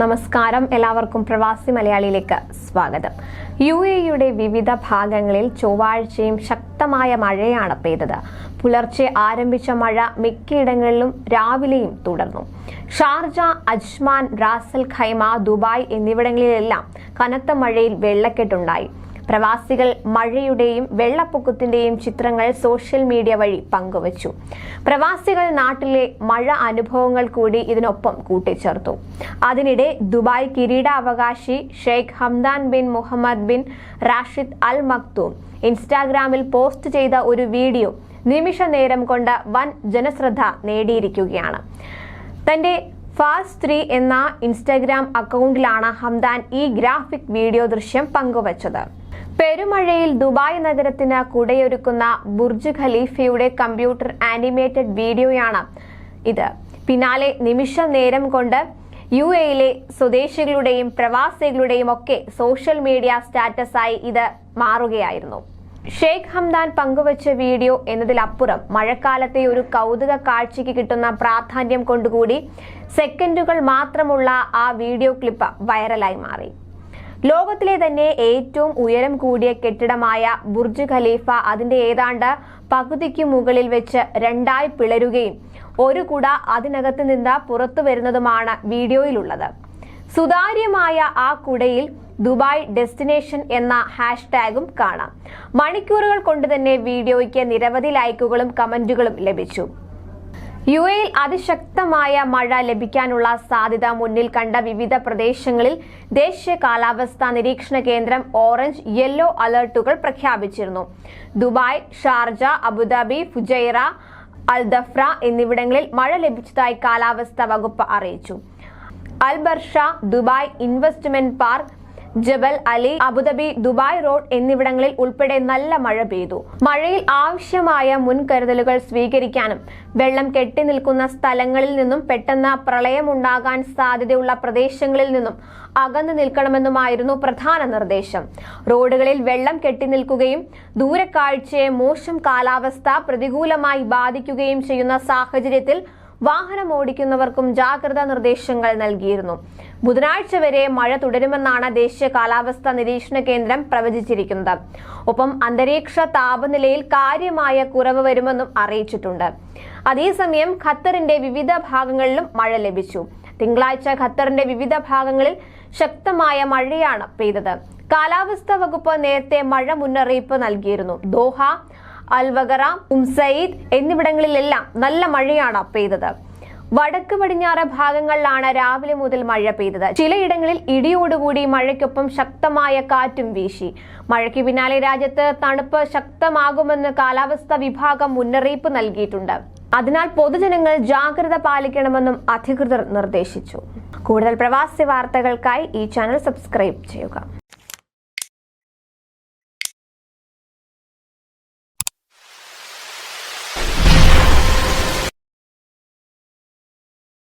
നമസ്കാരം. എല്ലാവർക്കും പ്രവാസി മലയാളിയിലേക്ക് സ്വാഗതം. യു എയുടെ വിവിധ ഭാഗങ്ങളിൽ ചൊവ്വാഴ്ചയും ശക്തമായ മഴയാണ് പെയ്തത്. പുലർച്ചെ ആരംഭിച്ച മഴ മിക്കയിടങ്ങളിലും രാവിലെയും തുടർന്നു. Sharjah Ajman Ras Al Khaimah Dubai എന്നിവിടങ്ങളിലെല്ലാം കനത്ത മഴയിൽ വെള്ളക്കെട്ടുണ്ടായി. പ്രവാസികൾ മഴയുടെയും വെള്ളപ്പൊക്കത്തിന്റെയും ചിത്രങ്ങൾ സോഷ്യൽ മീഡിയ വഴി പങ്കുവച്ചു. പ്രവാസികൾ നാട്ടിലെ മഴ അനുഭവങ്ങൾ കൂടി ഇതിനൊപ്പം കൂട്ടിച്ചേർത്തു. അതിനിടെ ദുബായ് കിരീടാവകാശി Sheikh Hamdan bin Mohammed bin Rashid Al Maktoum ഇൻസ്റ്റാഗ്രാമിൽ പോസ്റ്റ് ചെയ്ത ഒരു വീഡിയോ നിമിഷ നേരം കൊണ്ട് വൻ ജനശ്രദ്ധ നേടിയിരിക്കുകയാണ്. തന്റെ ഫാസ്റ്റ് ത്രീ എന്ന ഇൻസ്റ്റാഗ്രാം അക്കൗണ്ടിലാണ് ഹംദാൻ ഈ ഗ്രാഫിക് വീഡിയോ ദൃശ്യം പങ്കുവച്ചത്. പെരുമഴയിൽ ദുബായ് നഗരത്തിന് കുടയൊരുക്കുന്ന ബുർജ് ഖലീഫയുടെ കമ്പ്യൂട്ടർ ആനിമേറ്റഡ് വീഡിയോയാണ് ഇത്. പിന്നാലെ നിമിഷ നേരം കൊണ്ട് യു എയിലെ സ്വദേശികളുടെയും പ്രവാസികളുടെയും ഒക്കെ സോഷ്യൽ മീഡിയ സ്റ്റാറ്റസായി ഇത് മാറുകയായിരുന്നു. ഷെയ്ഖ് ഹംദാൻ പങ്കുവച്ച വീഡിയോ എന്നതിലപ്പുറം മഴക്കാലത്തെ ഒരു കൗതുക കാഴ്ചയ്ക്ക് കിട്ടുന്ന പ്രാധാന്യം കൊണ്ടുകൂടി സെക്കൻഡുകൾ മാത്രമുള്ള ആ വീഡിയോ ക്ലിപ്പ് വൈറലായി മാറി. ലോകത്തിലെ തന്നെ ഏറ്റവും ഉയരം കൂടിയ കെട്ടിടമായ ബുർജ് ഖലീഫ അതിന്റെ ഏതാണ്ട് പകുതിക്ക് മുകളിൽ വെച്ച് രണ്ടായി പിളരുകയും ഒരു കുട അതിനകത്ത് നിന്ന് പുറത്തു വരുന്നതുമാണ് വീഡിയോയിലുള്ളത്. സുതാര്യമായ ആ കുടയിൽ ദുബായ് ഡെസ്റ്റിനേഷൻ എന്ന ഹാഷ്ടാഗും കാണാം. മണിക്കൂറുകൾ കൊണ്ട് തന്നെ വീഡിയോയ്ക്ക് നിരവധി ലൈക്കുകളും കമന്റുകളും ലഭിച്ചു. യു എയിൽ അതിശക്തമായ മഴ ലഭിക്കാനുള്ള സാധ്യത മുന്നിൽ കണ്ട വിവിധ പ്രദേശങ്ങളിൽ ദേശീയ കാലാവസ്ഥാ നിരീക്ഷണ കേന്ദ്രം ഓറഞ്ച് യെല്ലോ അലർട്ടുകൾ പ്രഖ്യാപിച്ചിരുന്നു. Dubai Sharjah Abu Dhabi Fujairah Al Dhafra എന്നിവിടങ്ങളിൽ മഴ ലഭിച്ചതായി കാലാവസ്ഥാ വകുപ്പ് അറിയിച്ചു. Al Barsha Dubai investment park Jebel Ali Abu Dhabi Dubai road എന്നിവിടങ്ങളിൽ ഉൾപ്പെടെ നല്ല മഴ പെയ്തു. മഴയിൽ ആവശ്യമായ മുൻകരുതലുകൾ സ്വീകരിക്കാനും വെള്ളം കെട്ടി നിൽക്കുന്ന സ്ഥലങ്ങളിൽ നിന്നും പെട്ടെന്ന് പ്രളയമുണ്ടാകാൻ സാധ്യതയുള്ള പ്രദേശങ്ങളിൽ നിന്നും അകന്നു നിൽക്കണമെന്നുമായിരുന്നു പ്രധാന നിർദ്ദേശം. റോഡുകളിൽ വെള്ളം കെട്ടി നിൽക്കുകയും ദൂരക്കാഴ്ചയെ മോശം കാലാവസ്ഥ പ്രതികൂലമായി ബാധിക്കുകയും ചെയ്യുന്ന സാഹചര്യത്തിൽ വാഹനം ഓടിക്കുന്നവർക്കും ജാഗ്രതാ നിർദ്ദേശങ്ങൾ നൽകിയിരുന്നു. ബുധനാഴ്ച വരെ മഴ തുടരുമെന്നാണ് ദേശീയ കാലാവസ്ഥാ നിരീക്ഷണ കേന്ദ്രം പ്രവചിച്ചിരിക്കുന്നത്. ഒപ്പം അന്തരീക്ഷ താപനിലയിൽ കാര്യമായ കുറവ് വരുമെന്നും അറിയിച്ചിട്ടുണ്ട്. അതേസമയം ഖത്തറിന്റെ വിവിധ ഭാഗങ്ങളിലും മഴ ലഭിച്ചു. തിങ്കളാഴ്ച ഖത്തറിന്റെ വിവിധ ഭാഗങ്ങളിൽ ശക്തമായ മഴയാണ് പെയ്തത്. കാലാവസ്ഥാ വകുപ്പ് നേരത്തെ മഴ മുന്നറിയിപ്പ് നൽകിയിരുന്നു. ദോഹ അൽവഗറ ഉംസയിദ് എന്നിവിടങ്ങളിലെല്ലാം നല്ല മഴയാണ് പെയ്തത്. വടക്ക് പടിഞ്ഞാറ് ഭാഗങ്ങളിലാണ് രാവിലെ മുതൽ മഴ പെയ്തത്. ചിലയിടങ്ങളിൽ ഇടിയോടുകൂടി മഴയ്ക്കൊപ്പം ശക്തമായ കാറ്റും വീശി. മഴയ്ക്ക് പിന്നാലെ രാജ്യത്ത് തണുപ്പ് ശക്തമാകുമെന്ന് കാലാവസ്ഥാ വിഭാഗം മുന്നറിയിപ്പ് നൽകിയിട്ടുണ്ട്. അതിനാൽ പൊതുജനങ്ങൾ ജാഗ്രത പാലിക്കണമെന്നും അധികൃതർ നിർദ്ദേശിച്ചു. കൂടുതൽ പ്രവാസി വാർത്തകൾക്കായി ഈ ചാനൽ സബ്സ്ക്രൈബ് ചെയ്യുക.